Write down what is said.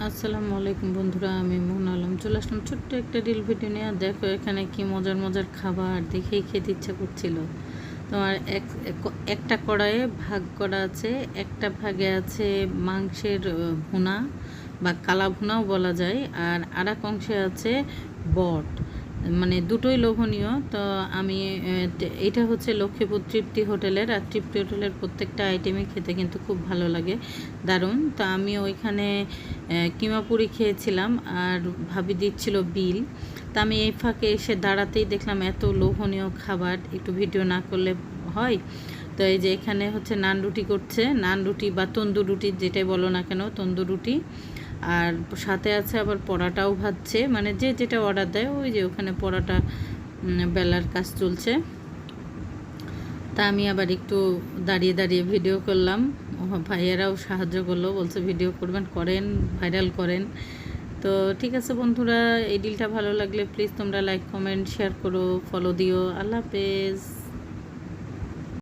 আসসালামু আলাইকুম বন্ধুরা, আমি মোহন আলম। চলে আসলাম ছোট্ট একটা রিল ভিডিও নিয়ে। আর দেখো, এখানে কি মজার মজার খাবার দেখেই খেতে ইচ্ছা করছিল। তোমার এক, এক- একটা কড়াইয়ে ভাগ করা আছে, একটা ভাগে আছে মাংসের ভুনা বা কালা ভুনাও বলা যায়, আর আর এক অংশে আছে বট। দুটোই লোভনীয়। তো আমি এটা হচ্ছে লক্ষ্মীপুর তৃপ্তি হোটেলের, আর তৃপ্তি হোটেলের প্রত্যেকটা আইটেমই খেতে কিন্তু খুব ভালো লাগে। দারুণ। তো আমি ওইখানে কিমাপুরি খেয়েছিলাম, আর ভাবি দিচ্ছিল বিল। তা আমি এই ফাঁকে এসে দাঁড়াতেই দেখলাম এত লোভনীয় খাবার, একটু ভিডিও না করলে হয়? তো এই যে এখানে হচ্ছে নান রুটি করছে, নান রুটি বা তন্দুর রুটি যেটাই বলো না কেন, তন্দুর রুটি। আর সাথে আছে আবার পরাটাও ভাজছে। মানে যে যেটা অর্ডার দেয়, ওই যে ওখানে পরাটা বেলার কাজ চলছে। তা আমি আবার একটু দাঁড়িয়ে দাঁড়িয়ে ভিডিও করলাম। ভাইয়েরাও সাহায্য করল, বলছে ভিডিও করবেন, করেন ভাইরাল করেন। তো ঠিক আছে বন্ধুরা, এই ডিলটা ভালো লাগলে প্লিজ তোমরা লাইক কমেন্ট শেয়ার করো ফলো দিও। আল্লাহ হাফেজ।